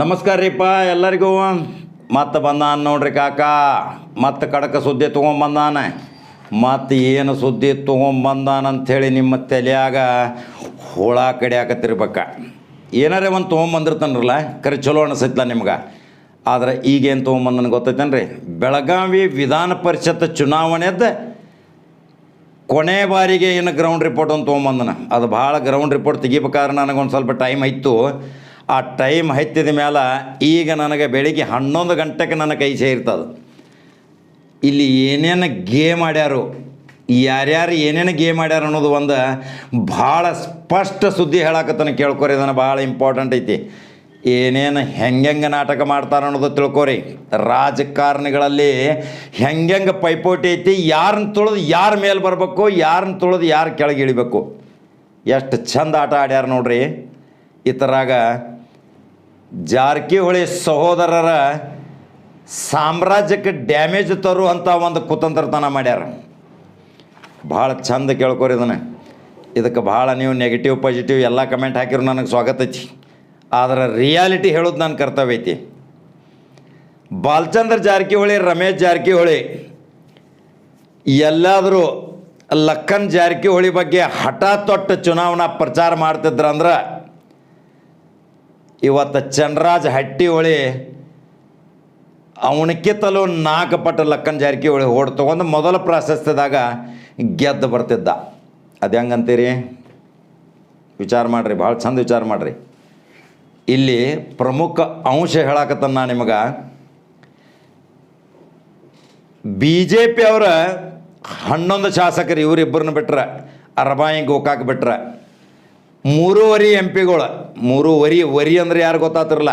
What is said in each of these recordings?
ನಮಸ್ಕಾರ ರೀಪ್ಪ ಎಲ್ಲರಿಗೂ. ಮತ್ತೆ ಬಂದಾನ ನೋಡ್ರಿ ಕಾಕ. ಮತ್ತೆ ಕಡಕ ಸುದ್ದಿ ತೊಗೊಂಬಂದಾನೆ ಮತ್ತು ಏನು ಸುದ್ದಿ ತೊಗೊಂಬಂದಾನ ಅಂಥೇಳಿ ನಿಮ್ಮ ತಲೆಯಾಗ ಹುಳ ಕಡಿಯಾಕತ್ತಿರ್ಬೇಕ. ಏನಾರೇ ಒಂದು ತೊಗೊಂಬಂದಿರ್ತಾನರಲ್ಲ ಕರೆ ಚಲೋ ಅನಿಸೈತ್ಲ ನಿಮ್ಗೆ. ಆದ್ರೆ ಈಗೇನು ತೊಗೊಂಬಂದನ ಗೊತ್ತೈತೇನ್ರಿ? ಬೆಳಗಾವಿ ವಿಧಾನ ಪರಿಷತ್ ಚುನಾವಣೆದ ಕೊನೆ ಬಾರಿಗೆ ಏನು ಗ್ರೌಂಡ್ ರಿಪೋರ್ಟ್ ಅಂತ ತೊಗೊಂಬಂದನ ಅದು ಭಾಳ ಗ್ರೌಂಡ್ ರಿಪೋರ್ಟ್ ತೆಗಿಬೇಕಾದ್ರೆ ನನಗೊಂದು ಸ್ವಲ್ಪ ಟೈಮ್ ಇತ್ತು ಆ ಟೈಮ್ ಹತ್ತಿದ ಮೇಲೆ ಈಗ ನನಗೆ ಬೆಳಿಗ್ಗೆ ಹನ್ನೊಂದು ಗಂಟೆಗೆ ನನ್ನ ಕೈ ಸೇರ್ತದೆ. ಇಲ್ಲಿ ಏನೇನು ಗೇಮ್ ಆಡ್ಯಾರು, ಯಾರ್ಯಾರು ಏನೇನು ಗೇಮ್ ಆಡ್ಯಾರ ಅನ್ನೋದು ಒಂದು ಭಾಳ ಸ್ಪಷ್ಟ ಸುದ್ದಿ ಹೇಳಕತ್ತಾನೆ ಕೇಳ್ಕೊರಿ, ಇದನ್ನು ಭಾಳ ಇಂಪಾರ್ಟೆಂಟ್ ಐತಿ. ಏನೇನು ಹೆಂಗೆಂಗೆ ನಾಟಕ ಮಾಡ್ತಾರ ಅನ್ನೋದು ತಿಳ್ಕೊರಿ. ರಾಜಕಾರಣಿಗಳಲ್ಲಿ ಹೆಂಗೆಂಗೆ ಪೈಪೋಟಿ ಐತಿ ಯಾರನ್ನ ತುಳಿದು ಯಾರ ಮೇಲೆ ಬರಬೇಕು ಯಾರನ್ನ ತುಳಿದು ಯಾರು ಕೆಳಗೆ ಇಳಿಬೇಕು. ಎಷ್ಟು ಚಂದ ಆಟ ಆಡ್ಯಾರ ನೋಡ್ರಿ. ಇತರಾಗ ಜಾರಕಿಹೊಳಿ ಸಹೋದರರ ಸಾಮ್ರಾಜ್ಯಕ್ಕೆ ಡ್ಯಾಮೇಜ್ ತರುವಂಥ ಒಂದು ಕುತಂತ್ರತನ ಮಾಡ್ಯಾರ. ಭಾಳ ಚಂದ ಕೇಳ್ಕೊರಿ ಇದನ್ನು. ಇದಕ್ಕೆ ಭಾಳ ನೀವು ನೆಗೆಟಿವ್ ಪಾಸಿಟಿವ್ ಎಲ್ಲ ಕಮೆಂಟ್ ಹಾಕಿರು, ನನಗೆ ಸ್ವಾಗತ ಐತಿ. ಆದರೆ ರಿಯಾಲಿಟಿ ಹೇಳೋದು ನನ್ನ ಕರ್ತವ್ಯ ಐತಿ. ಬಾಲಚಂದ್ರ ಜಾರಕಿಹೊಳಿ, ರಮೇಶ್ ಜಾರಕಿಹೊಳಿ, ಎಲ್ಲಾದರೂ ಲಕ್ಕನ್ ಜಾರಕಿಹೊಳಿ ಬಗ್ಗೆ ಹಠ ತೊಟ್ಟು ಚುನಾವಣಾ ಪ್ರಚಾರ ಮಾಡ್ತಿದ್ರಂದ್ರೆ ಇವತ್ತು ಹಟ್ಟಿ ಹಟ್ಟಿಹೊಳಿ ಅವನಕ್ಕಿಂತಲೂ ನಾಲ್ಕು ಪಟ್ಟು ಲಕ್ಕನ್ ಜಾರಕಿಹೊಳಿ ಓಡ್ ತೊಗೊಂಡು ಮೊದಲ ಪ್ರಾಶಸ್ತ್ಯದಾಗ ಗೆದ್ದು ಬರ್ತಿದ್ದ. ಅದು ಹೆಂಗಂತೀರಿ? ವಿಚಾರ ಮಾಡಿರಿ, ಭಾಳ ಚಂದ ವಿಚಾರ ಮಾಡಿರಿ. ಇಲ್ಲಿ ಪ್ರಮುಖ ಅಂಶ ಹೇಳಕತ್ತ ನಾ ನಿಮಗೆ. ಬಿ ಜೆ ಪಿ ಅವರ ಹನ್ನೊಂದು ಶಾಸಕರು ಇವರಿಬ್ಬರನ್ನ ಬಿಟ್ರೆ, ಅರಬಾಯಿ, ಗೋಕಾಕ್ ಬಿಟ್ರೆ. ಮೂರುವರೆ ಎಂ ಪಿಗಳು ಮೂರುವರಿ ವರಿ ಅಂದ್ರೆ ಯಾರು ಗೊತ್ತಾತಿರಲ್ಲ?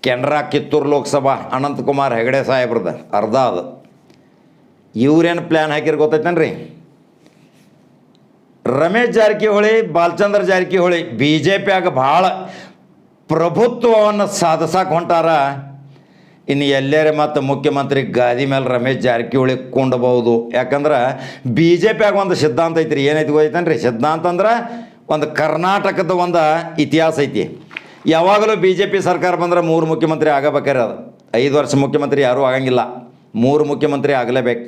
ಕೆನರಾ ಕಿತ್ತೂರು ಲೋಕಸಭಾ ಅನಂತಕುಮಾರ್ ಹೆಗಡೆ ಸಾಹೇಬ್ರದ. ಅರ್ಧ ಅದು. ಇವ್ರೇನು ಪ್ಲ್ಯಾನ್ ಹಾಕಿರ್ ಗೊತ್ತೈತೇನ್ರಿ? ರಮೇಶ್ ಜಾರಕಿಹೊಳಿ, ಬಾಲಚಂದ್ರ ಜಾರಕಿಹೊಳಿ ಬಿ ಜೆ ಪಿಯಾಗ ಭಾಳ ಪ್ರಭುತ್ವವನ್ನು ಸಾಧಿಸಕ್ಕೆ ಹೊಂಟಾರ. ಇನ್ನು ಎಲ್ಲೇರೆ ಮತ್ತು ಮುಖ್ಯಮಂತ್ರಿ ಗಾದಿ ಮೇಲೆ ರಮೇಶ್ ಜಾರಕಿಹೊಳಿ ಕೊಂಡಬಹುದು ಯಾಕಂದ್ರೆ ಬಿ ಜೆ ಪಿಯಾಗ ಒಂದು ಸಿದ್ಧಾಂತ ಐತ್ರಿ. ಏನೈತಿ ಗೊತ್ತೈತೇನ್ರಿ? ಸಿದ್ಧಾಂತ ಅಂದ್ರೆ ಒಂದು ಕರ್ನಾಟಕದ ಒಂದು ಇತಿಹಾಸ ಐತಿ. ಯಾವಾಗಲೂ ಬಿ ಜೆ ಪಿ ಸರ್ಕಾರ ಬಂದ್ರೆ ಮೂರು ಮುಖ್ಯಮಂತ್ರಿ ಆಗಬೇಕಾರೆ ಅದು. ಐದು ವರ್ಷ ಮುಖ್ಯಮಂತ್ರಿ ಯಾರೂ ಆಗಂಗಿಲ್ಲ. ಮೂರು ಮುಖ್ಯಮಂತ್ರಿ ಆಗಲೇಬೇಕು.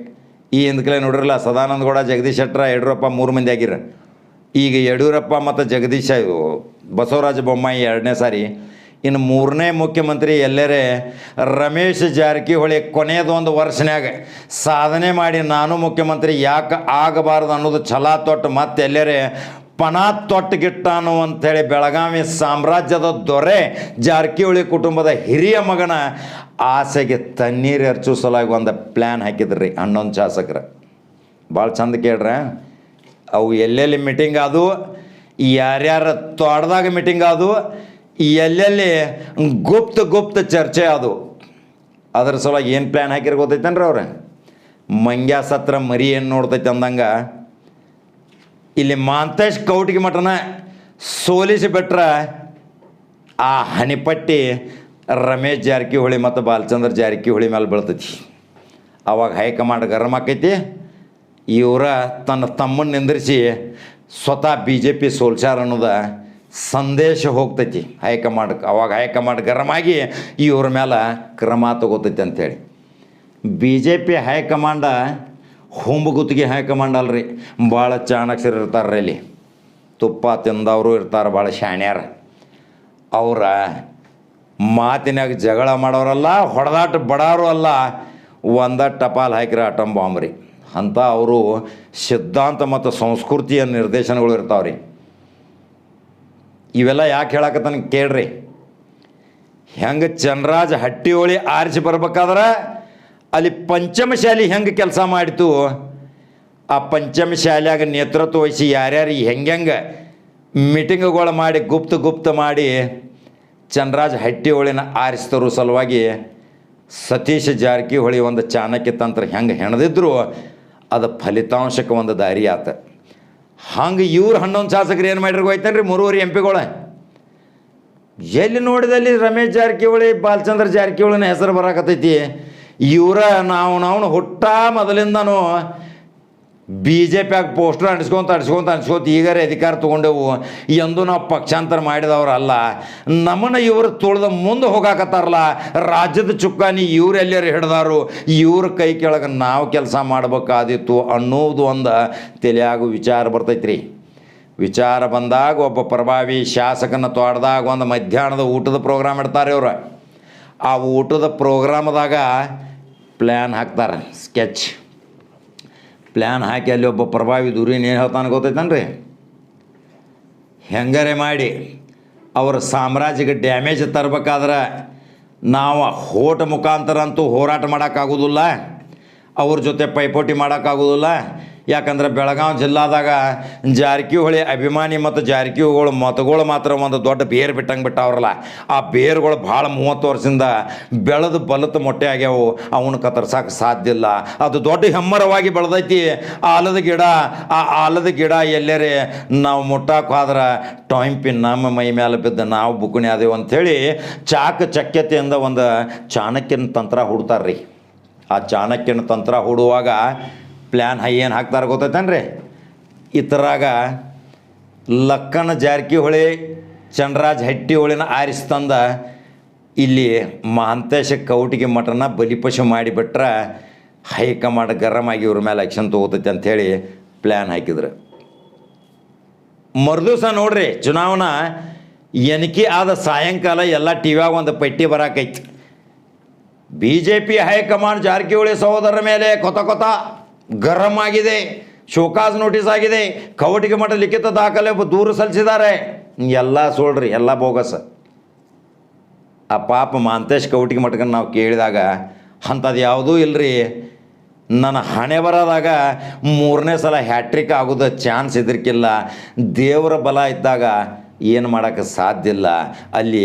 ಈ ಹಿಂದ್ಕಲೆ ನೋಡಿರಲ್ಲ ಸದಾನಂದ ಗೌಡ ಜಗದೀಶ್ ಶೆಟ್ಟರ, ಯಡಿಯೂರಪ್ಪ ಮೂರು ಮಂದಿ ಆಗಿರ ಈಗ ಯಡಿಯೂರಪ್ಪ ಮತ್ತು ಜಗದೀಶ, ಬಸವರಾಜ ಬೊಮ್ಮಾಯಿ ಎರಡನೇ ಸಾರಿ. ಇನ್ನು ಮೂರನೇ ಮುಖ್ಯಮಂತ್ರಿ ಎಲ್ಲರೇ ರಮೇಶ್ ಜಾರಕಿಹೊಳಿ ಕೊನೆಯದು ಒಂದು ವರ್ಷನ್ಯಾಗ ಸಾಧನೆ ಮಾಡಿ ನಾನು ಮುಖ್ಯಮಂತ್ರಿ ಯಾಕೆ ಆಗಬಾರ್ದು ಅನ್ನೋದು ಛಲ ತೊಟ್ಟು ಮತ್ತೆ ಎಲ್ಲರೇ ಪಣ ತೊಟ್ಟಗಿಟ್ಟಾನು ಅಂಥೇಳಿ ಬೆಳಗಾವಿ ಸಾಮ್ರಾಜ್ಯದ ದೊರೆ ಜಾರಕಿಹೊಳಿ ಕುಟುಂಬದ ಹಿರಿಯ ಮಗನ ಆಸೆಗೆ ತಣ್ಣೀರು ಎರಚು ಸಲುವಾಗಿ ಒಂದು ಪ್ಲ್ಯಾನ್ ಹಾಕಿದ್ರಿ ಹನ್ನೊಂದು ಶಾಸಕರು. ಭಾಳ ಚಂದ ಕೇಳ್ರ? ಅವು ಎಲ್ಲೆಲ್ಲಿ ಮೀಟಿಂಗ್ ಅದು ಯಾರ್ಯಾರ ತೋಟದಾಗ ಮೀಟಿಂಗ್ ಅದು ಎಲ್ಲೆಲ್ಲಿ ಗುಪ್ತ ಗುಪ್ತ ಚರ್ಚೆ ಅದು ಅದ್ರ ಸಲುವಾಗಿ ಏನು ಪ್ಲ್ಯಾನ್ ಹಾಕಿರ ಗೊತ್ತೈತೇನ್ರಿ ಅವ್ರೆ? ಮಂಗ್ಯ ಸತ್ರ ಮರಿ ಏನು ನೋಡ್ತೈತೆ ಅಂದಂಗೆ ಇಲ್ಲಿ ಮಾಂತೇಶ್ ಕೌಟಿಗೆ ಮಠನ ಸೋಲಿಸಿ ಬಿಟ್ರೆ ಆ ಹನಿಪಟ್ಟಿ ರಮೇಶ್ ಜಾರಕಿಹೊಳಿ ಮತ್ತು ಬಾಲಚಂದ್ರ ಜಾರಕಿಹೊಳಿ ಮೇಲೆ ಬೀಳ್ತೈತಿ. ಅವಾಗ ಹೈಕಮಾಂಡ್ ಗರಂ ಆಕೈತಿ. ಇವರ ತನ್ನ ತಮ್ಮನ್ನು ನಿಂದ್ರಿಸಿ ಸ್ವತಃ ಬಿ ಜೆ ಪಿ ಸೋಲ್ಸಾರ ಅನ್ನೋದ ಸಂದೇಶ ಹೋಗ್ತೈತಿ ಹೈಕಮಾಂಡ್ಗೆ. ಅವಾಗ ಹೈಕಮಾಂಡ್ ಗರಂ ಆಗಿ ಇವ್ರ ಮೇಲೆ ಕ್ರಮ ತಗೋತೈತಿ ಅಂಥೇಳಿ B J P high command ಹುಂಬಗುತ್ತಿಗೆ high command ಅಲ್ರಿ? ಭಾಳ ಚಾಣಕ್ಷರು ಇರ್ತಾರೆ ಇಲ್ಲಿ. ತುಪ್ಪ ತಿಂದವರು ಇರ್ತಾರೆ, ಭಾಳ ಶಾಣ್ಯಾರ. ಅವರ ಮಾತಿನಾಗ ಜಗಳ ಮಾಡೋರಲ್ಲ, ಹೊಡೆದಾಟ ಬಡವರು ಅಲ್ಲ. ಒಂದ ಟಪಾಲ್ ಹಾಕಿರ ಅಟಮ್ ಬಾಂಬ್ ರೀ. ಅಂತ ಅವರು ಸಿದ್ಧಾಂತ ಮತ್ತು ಸಂಸ್ಕೃತಿಯ ನಿರ್ದೇಶನಗಳು ಇರ್ತಾವ್ರಿ. ರೀ ಇವೆಲ್ಲ ಯಾಕೆ ಹೇಳಕತ್ತನ ಕೇಳ್ರಿ. ಹೆಂಗೆ ಚಂದ್ರಾಜ್ ಹಟ್ಟಿಹೊಳಿ ಆರಿಸಿ ಬರ್ಬೇಕಾದ್ರೆ ಅಲ್ಲಿ ಪಂಚಮಶಾಲಿ ಹೆಂಗೆ ಕೆಲಸ ಮಾಡಿತು? ಆ ಪಂಚಮಶಾಲ್ಯಾಗ ನೇತೃತ್ವ ವಹಿಸಿ ಯಾರ್ಯಾರು ಹೆಂಗೆ ಮೀಟಿಂಗ್ಗಳು ಮಾಡಿ, ಗುಪ್ತ ಗುಪ್ತ ಮಾಡಿ ಚಂದ್ರಾಜ್ ಹಟ್ಟಿಹೊಳಿನ ಆರಿಸ್ತರು ಸಲುವಾಗಿ ಸತೀಶ್ ಜಾರಕಿಹೊಳಿ ಒಂದು ಚಾಣಕ್ಯ ತಂತ್ರ ಹೆಂಗೆ ಹೆಣದಿದ್ರು, ಅದು ಫಲಿತಾಂಶಕ್ಕೆ ಒಂದು ದಾರಿ ಆತ. ಹಂಗೆ ಇವ್ರು ಹನ್ನೊಂದು ಶಾಸಕರು ಏನು ಮಾಡಿರೋ ಹೋಯ್ತೇನ್ರಿ ಮೂರುವರೆ ಎಂ ಪಿಗಳ. ಎಲ್ಲಿ ನೋಡಿದಲ್ಲಿ ರಮೇಶ್ ಜಾರಕಿಹೊಳಿ, ಬಾಲಚಂದ್ರ ಜಾರಕಿಹೊಳಿನ ಹೆಸರು ಬರಾಕತ್ತೈತಿ? ಇವರ ನಾವು ನಾವು ಹುಟ್ಟ ಮೊದಲಿಂದನೂ ಬಿ ಜೆ ಪಿಯಾಗ ಪೋಸ್ಟರ್ ಅಂಟಿಸ್ಕೊಂತ ಅಂಟಿಸ್ಕೊಂತ ಅಂಟಿಸ್ಕೊತ ಈಗಾರೆ ಅಧಿಕಾರ ತೊಗೊಂಡೆವು ಎಂದು ನಾವು ಪಕ್ಷಾಂತರ ಮಾಡಿದವರಲ್ಲ. ನಮ್ಮನ್ನು ಇವರು ತುಳಿದ ಮುಂದೆ ಹೋಗಾಕತ್ತಾರಲ್ಲ. ರಾಜ್ಯದ ಚುಕ್ಕಾನಿ ಇವ್ರು ಎಲ್ಲರೂ ಹಿಡ್ದಾರು. ಇವ್ರ ಕೈ ಕೆಳಗೆ ನಾವು ಕೆಲಸ ಮಾಡಬೇಕಾದಿತ್ತು ಅನ್ನೋದು ಒಂದು ತಲೆಯಾಗು ವಿಚಾರ ಬರ್ತೈತ್ರಿ. ವಿಚಾರ ಬಂದಾಗ ಒಬ್ಬ ಪ್ರಭಾವಿ ಶಾಸಕನ ತೋಟದಾಗ ಒಂದು ಮಧ್ಯಾಹ್ನದ ಊಟದ ಪ್ರೋಗ್ರಾಮ್ ಇಡ್ತಾರೆ ಇವ್ರು. ಆ ಊಟದ ಪ್ರೋಗ್ರಾಮದಾಗ ಪ್ಲ್ಯಾನ್ ಹಾಕ್ತಾರೆ, ಸ್ಕೆಚ್. ಪ್ಲ್ಯಾನ್ ಹಾಕಿ ಅಲ್ಲಿ ಒಬ್ಬ ಪ್ರಭಾವಿ ದೂರಿನ ಏನು ಹೇಳ್ತಾನೆ ಗೊತ್ತೈತನ್ರಿ? ಹೆಂಗರೆ ಮಾಡಿ ಅವರ ಸಾಮ್ರಾಜ್ಯಕ್ಕೆ ಡ್ಯಾಮೇಜ್ ತರಬೇಕಾದ್ರೆ ನಾವು ಹೋಟ ಮುಖಾಂತರ ಅಂತೂ ಹೋರಾಟ ಮಾಡೋಕ್ಕಾಗೋದಿಲ್ಲ, ಅವ್ರ ಜೊತೆ ಪೈಪೋಟಿ ಮಾಡೋಕ್ಕಾಗೋದಿಲ್ಲ ಯಾಕಂದ್ರೆ ಬೆಳಗಾವಿ ಜಿಲ್ಲಾದಾಗ ಜಾರಕಿಹೊಳಿ ಅಭಿಮಾನಿ ಮತ್ತು ಜಾರಕಿಹೊಳಿ ಮತಗಳು ಮಾತ್ರ ಒಂದು ದೊಡ್ಡ ಬೇರು ಬಿಟ್ಟಂಗೆ ಬಿಟ್ಟವ್ರಲ್ಲ. ಆ ಬೇರುಗಳು ಭಾಳ ಮೂವತ್ತು ವರ್ಷದಿಂದ ಬೆಳೆದು ಬಲತು ಮೊಟ್ಟೆ ಆಗ್ಯಾವು. ಅವನ್ನ ಕತ್ತರ್ಸಕ್ಕೆ ಸಾಧ್ಯ ಇಲ್ಲ. ಅದು ದೊಡ್ಡ ಹೆಮ್ಮರವಾಗಿ ಬೆಳೆದೈತಿ. ಆಲದ ಗಿಡ, ಆ ಆಲದ ಗಿಡ ಎಲ್ಲರೇ ನಾವು ಮುಟ್ಟಾಕ ಹೋದ್ರೆ ಟೊಂಪಿ ನಮ್ಮ ಮೈ ಮೇಲೆ ಬಿದ್ದು ನಾವು ಬುಗುಣಿ ಆದೇವು ಅಂಥೇಳಿ ಚಾಕ ಚಕ್ಯತೆಯಿಂದ ಒಂದು ಚಾಣಕ್ಯನ ತಂತ್ರ ಹುಡ್ತಾರ್ರಿ. ಆ ಚಾಣಕ್ಯನ ತಂತ್ರ ಹೂಡುವಾಗ ಪ್ಲ್ಯಾನ್ ಹೈ ಏನು ಹಾಕ್ತಾರೆ ಗೊತ್ತೈತೇನ್ರಿ? ಇತರಾಗ ಲಕ್ಕನ ಜಾರಕಿಹೊಳಿ ಚಂದ್ರರಾಜ್ ಹಟ್ಟಿಹೊಳಿನ ಆರಿಸ್ತಂದ ಇಲ್ಲಿ ಮಹಾಂತೇಶ ಕೌಟಿಗೆ ಮಠನ ಬಲಿಪಶು ಮಾಡಿಬಿಟ್ರೆ ಹೈಕಮಾಂಡ್ ಗರಂ ಆಗಿ ಇವ್ರ ಮೇಲೆ ಆ್ಯಕ್ಷನ್ ತೊಗೋತೈತೆ ಅಂಥೇಳಿ ಪ್ಲ್ಯಾನ್ ಹಾಕಿದ್ರು. ಮರುದಿವ್ಸ ನೋಡ್ರಿ ಚುನಾವಣಾ ಎನಿಕೆ ಆದ ಸಾಯಂಕಾಲ ಎಲ್ಲ ಟಿ ವ್ಯಾಗ ಒಂದು ಪಟ್ಟಿ ಬರಾಕೈತಿ. B J P high command Jarkiholi ಸಹೋದರ ಮೇಲೆ ಕೊತ ಕೊತ ಗರಂ ಆಗಿದೆ ಶೋಕಾಸ್ ನೋಟಿಸ್ ಆಗಿದೆ, ಕವಟಿಗೆ ಮಠ ಲಿಖಿತ ದಾಖಲೆ ದೂರು ಸಲ್ಲಿಸಿದ್ದಾರೆ. ಎಲ್ಲ ಸೋಳ್ರಿ, ಎಲ್ಲ ಬೋಗಸ್. ಆ ಪಾಪ ಮಾಂತೇಶ್ ಕವಟಿಗೆ ಮಠಕ್ಕೆ ನಾವು ಕೇಳಿದಾಗ ಅಂಥದ್ದು ಯಾವುದೂ ಇಲ್ಲರಿ ನನ್ನ ಹಣೆ ಬರೋದಾಗ ಮೂರನೇ ಸಲ ಹ್ಯಾಟ್ರಿಕ್ ಆಗೋದು ಚಾನ್ಸ್ ಇದ್ರಕ್ಕಿಲ್ಲ ದೇವರ ಬಲ ಇದ್ದಾಗ ಏನು ಮಾಡೋಕ್ಕೆ ಸಾಧ್ಯ ಇಲ್ಲ. ಅಲ್ಲಿ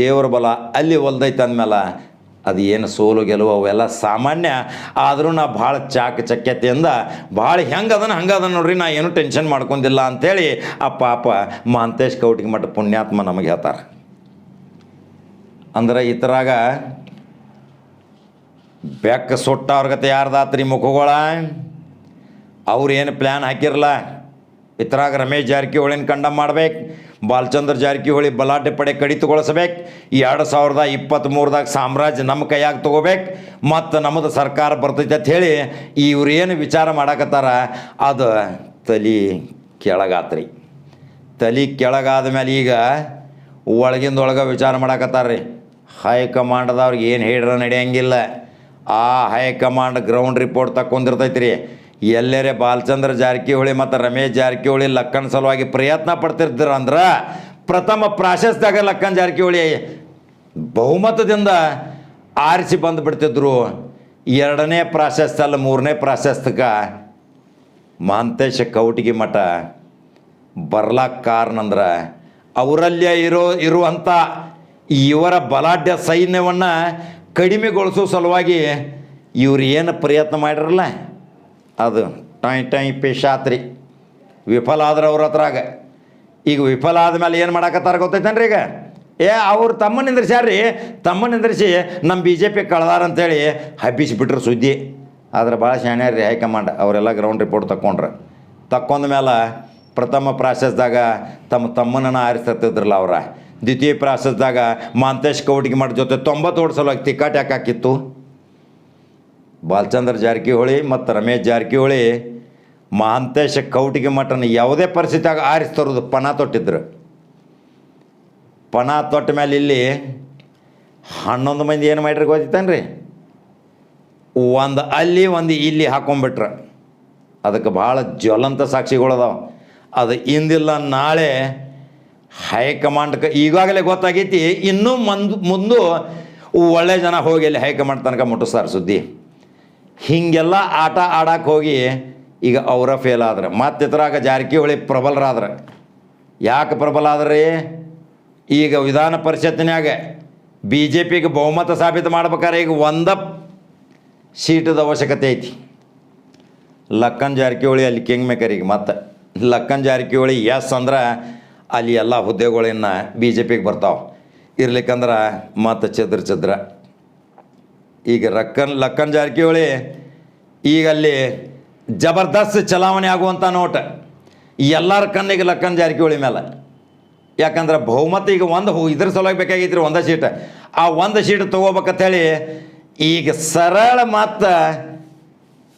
ದೇವರ ಬಲ ಅಲ್ಲಿ ಒಲ್ದೈತೆ ಅಂದಮೇಲೆ ಅದು ಏನು ಸೋಲು ಗೆಲುವು ಅವೆಲ್ಲ ಸಾಮಾನ್ಯ, ಆದರೂ ನಾ ಭಾಳ ಚಾಕ ಚಕ್ಯತೆಯಿಂದ ಭಾಳ ಹೆಂಗೆ ಅದನ್ನು ಹಂಗೆ ಅದನ್ನು ನೋಡ್ರಿ, ನಾ ಏನು ಟೆನ್ಷನ್ ಮಾಡ್ಕೊಂಡಿಲ್ಲ ಅಂಥೇಳಿ ಆ ಪಾಪ ಮಾಂತೇಶ್ ಕೌಟಿಗೆ ಮಠ ಪುಣ್ಯಾತ್ಮ ನಮಗೆ ಹೇಳ್ತಾರೆ. ಅಂದ್ರೆ ಇತರಾಗ ಬೆಕ್ಕ ಸುಟ್ಟ ಅವ್ರಗತೆ ಯಾರ್ದಾತ್ರಿ ಮುಖಗಳ? ಅವ್ರು ಏನು ಪ್ಲ್ಯಾನ್ ಹಾಕಿರಲ್ಲ ಇತರಾಗ ರಮೇಶ್ ಜಾರಕಿಹೊಳಿನ ಕಂಡ ಮಾಡ್ಬೇಕು. ಬಾಲಚಂದ್ರ ಜಾರಕಿಹೊಳಿ ಬಲಾಢ್ಯ ಪಡೆ ಕಡಿತಗೊಳಿಸ್ಬೇಕು ಎರಡು ಸಾವಿರದ ಇಪ್ಪತ್ತ್ಮೂರದಾಗ ಸಾಮ್ರಾಜ್ಯ ನಮ್ಮ ಕೈಯಾಗ ತೊಗೋಬೇಕು. ಮತ್ತು ನಮ್ಮದು ಸರ್ಕಾರ ಬರ್ತೈತೆ ಅಂತ ಹೇಳಿ ಇವ್ರು ಏನು ವಿಚಾರ ಮಾಡಾಕತ್ತಾರ, ಅದು ತಲೆ ಕೆಳಗಾತ್ರಿ. ತಲೆ ಕೆಳಗಾದ ಮೇಲೆ ಈಗ ಒಳಗಿಂದ ಒಳಗೆ ವಿಚಾರ ಮಾಡಾಕತ್ತಾರ ರೀ ಹೈಕಮಾಂಡ್ದವ್ರಿಗೆ ಏನು ಹೇಳ್ರ ನಡೆಯಂಗಿಲ್ಲ. ಆ ಹೈಕಮಾಂಡ್ ಗ್ರೌಂಡ್ ರಿಪೋರ್ಟ್ ತಕ್ಕೊಂಡಿರ್ತೈತಿ ರೀ ಎಲ್ಲರೇ ಬಾಲಚಂದ್ರ ಜಾರಕಿಹೊಳಿ ಮತ್ತು ರಮೇಶ್ ಜಾರಕಿಹೊಳಿ ಲಕ್ಕನ್ ಸಲುವಾಗಿ ಪ್ರಯತ್ನ ಪಡ್ತಿರ್ತೀರ ಅಂದ್ರೆ ಪ್ರಥಮ ಪ್ರಾಶಸ್ತ್ಯಾಗ ಲಕ್ಕನ್ ಜಾರಕಿಹೊಳಿ ಬಹುಮತದಿಂದ ಆರಿಸಿ ಬಂದುಬಿಡ್ತಿದ್ರು ಎರಡನೇ ಪ್ರಾಶಸ್ತ್ಯ ಅಲ್ಲ, ಮೂರನೇ ಪ್ರಾಶಸ್ತ್ಯಕ್ಕೆ ಮಾಂತೇಶ ಕೌಟಿಗೆ ಮಠ ಬರ್ಲಾಕ್ ಕಾರಣ ಅಂದ್ರೆ ಅವರಲ್ಲಿ ಇರೋ ಇರುವಂಥ ಇವರ ಬಲಾಢ್ಯ ಸೈನ್ಯವನ್ನು ಕಡಿಮೆಗೊಳಿಸೋ ಸಲುವಾಗಿ ಇವ್ರು ಏನು ಪ್ರಯತ್ನ ಮಾಡಿರಲ್ಲ? ಅದು ಟೈ ಟೈ ಪೇಶಾತ್ರಿ ವಿಫಲ ಆದ್ರೆ ಅವ್ರ ಹತ್ರಾಗ. ಈಗ ವಿಫಲ ಆದ್ಮೇಲೆ ಏನು ಮಾಡಾಕತ್ತಾರ ಗೊತ್ತೈತೇನ್ರಿ ಈಗ? ಏ, ಅವ್ರು ತಮ್ಮ ನಿಂದ್ರಿಸ್ಯಾರ್ರಿ. ತಮ್ಮ ನಿಂದ್ರಿಸಿ ನಮ್ಮ ಬಿ ಜೆ ಪಿ ಕಳ್ದಾರ ಅಂತೇಳಿ ಹಬ್ಬಿಸಿಬಿಟ್ರು ಸುದ್ದಿ. ಆದ್ರೆ ಭಾಳ ಶಾಣ್ಯಾರ್ರಿ ಹೈಕಮಾಂಡ್. ಅವರೆಲ್ಲ ಗ್ರೌಂಡ್ ರಿಪೋರ್ಟ್ ತಕ್ಕೊಂಡ್ರು. ತಕ್ಕೊಂಡ ಮೇಲೆ ಪ್ರಥಮ ಪ್ರಾಸೆಸ್ದಾಗ ತಮ್ಮ ತಮ್ಮನನ್ನು ಆರಿಸ್ತಿದ್ರಲ್ಲ ಅವ್ರ. ದ್ವಿತೀಯ ಪ್ರಾಸೆಸ್ದಾಗ ಮಾಂತೇಶ್ ಕೌಟಿಗೆ ಮಠ ಜೊತೆ ತೊಂಬತ್ತು ಓಡಿಸಲು ತಿಕ್ಕಾಟ ಯಾಕೆ ಹಾಕಿತ್ತು? ಬಾಲಚಂದ್ರ ಜಾರಕಿಹೊಳಿ ಮತ್ತು ರಮೇಶ್ ಜಾರಕಿಹೊಳಿ ಮಹಾಂತೇಶ ಕೌಟಿಗೆ ಮಠನ ಯಾವುದೇ ಪರಿಸ್ಥಿತಿಯಾಗ ಆರಿಸಿ ತರೋದು ಪಣ ತೊಟ್ಟಿದ್ರು. ಪಣ ತೊಟ್ಟ ಮೇಲೆ ಇಲ್ಲಿ ಹನ್ನೊಂದು ಮಂದಿ ಏನು ಮಾಡ್ರಿ ಗೊತ್ತಿತ್ತೇನ್ರಿ? ಒಂದು ಅಲ್ಲಿ, ಒಂದು ಇಲ್ಲಿ ಹಾಕೊಂಡ್ಬಿಟ್ರೆ. ಅದಕ್ಕೆ ಭಾಳ ಜ್ವಲಂತ ಸಾಕ್ಷಿಗಳದಾವ ಅದು ಇಂದಿಲ್ಲ, ನಾಳೆ ಹೈಕಮಾಂಡ್ಗೆ ಈಗಾಗಲೇ ಗೊತ್ತಾಗೈತಿ, ಇನ್ನೂ ಮಂದು, ಮುಂದೂ ಒಳ್ಳೆ ಜನ ಹೋಗಿ ಅಲ್ಲಿ ಹೈಕಮಾಂಡ್ ತನಕ ಮುಟ್ಟಿಸ್ತಾರೆ ಸುದ್ದಿ. ಹೀಗೆಲ್ಲ ಆಟ ಆಡಕ್ಕೆ ಹೋಗಿ ಈಗ ಅವರ ಫೇಲ್ ಆದ್ರೆ. ಮತ್ತಿತರಾಗ ಜಾರಕಿಹೊಳಿ ಪ್ರಬಲರಾದ್ರೆ. ಯಾಕೆ ಪ್ರಬಲ ಆದ್ರಿ ಈಗ ವಿಧಾನ ಪರಿಷತ್ತಿನಾಗ ಬಿ ಜೆ ಪಿಗೆ ಬಹುಮತ ಸಾಬೀತು ಮಾಡ್ಬೇಕಾದ್ರೆ ಈಗ ಒಂದ ಸೀಟದ ಅವಶ್ಯಕತೆ ಐತಿ. ಲಕ್ಕನ್ ಜಾರಕಿಹೊಳಿ ಅಲ್ಲಿ ಕಿಂಗ್ ಮೇಕರ್ ಈಗ ಮತ್ತೆ. ಲಕ್ಕನ್ ಜಾರಕಿಹೊಳಿ ಎಸ್ ಅಂದ್ರೆ ಅಲ್ಲಿ ಎಲ್ಲ ಹುದ್ದೆಗಳನ್ನ ಬಿ ಜೆ ಪಿಗೆ ಬರ್ತಾವೆ. ಇರ್ಲಿಕ್ಕಂದ್ರೆ ಮತ್ತೆ ಚದ್ರ ಚದ್ರ ಈಗ ರಕ್ಕನ್ ಲಕ್ಕನ್ ಜಾರಕಿಹೊಳಿ ಈಗ ಅಲ್ಲಿ ಜಬರ್ದಸ್ತ್ ಚಲಾವಣೆ ಆಗುವಂಥ ನೋಟ. ಎಲ್ಲರ ಕಣ್ಣಿಗೆ ಲಕ್ಕನ್ ಜಾರಕಿಹೊಳಿ ಮೇಲೆ. ಯಾಕಂದ್ರೆ ಬಹುಮತ ಈಗ ಒಂದು ಇದ್ರ ಸಲುವಾಗಿ ಬೇಕಾಗೈತ್ರಿ ಒಂದೇ ಸೀಟ್. ಆ ಒಂದು ಸೀಟ್ ತೊಗೋಬೇಕಂತೇಳಿ ಈಗ ಸರಳ ಮತ್ತು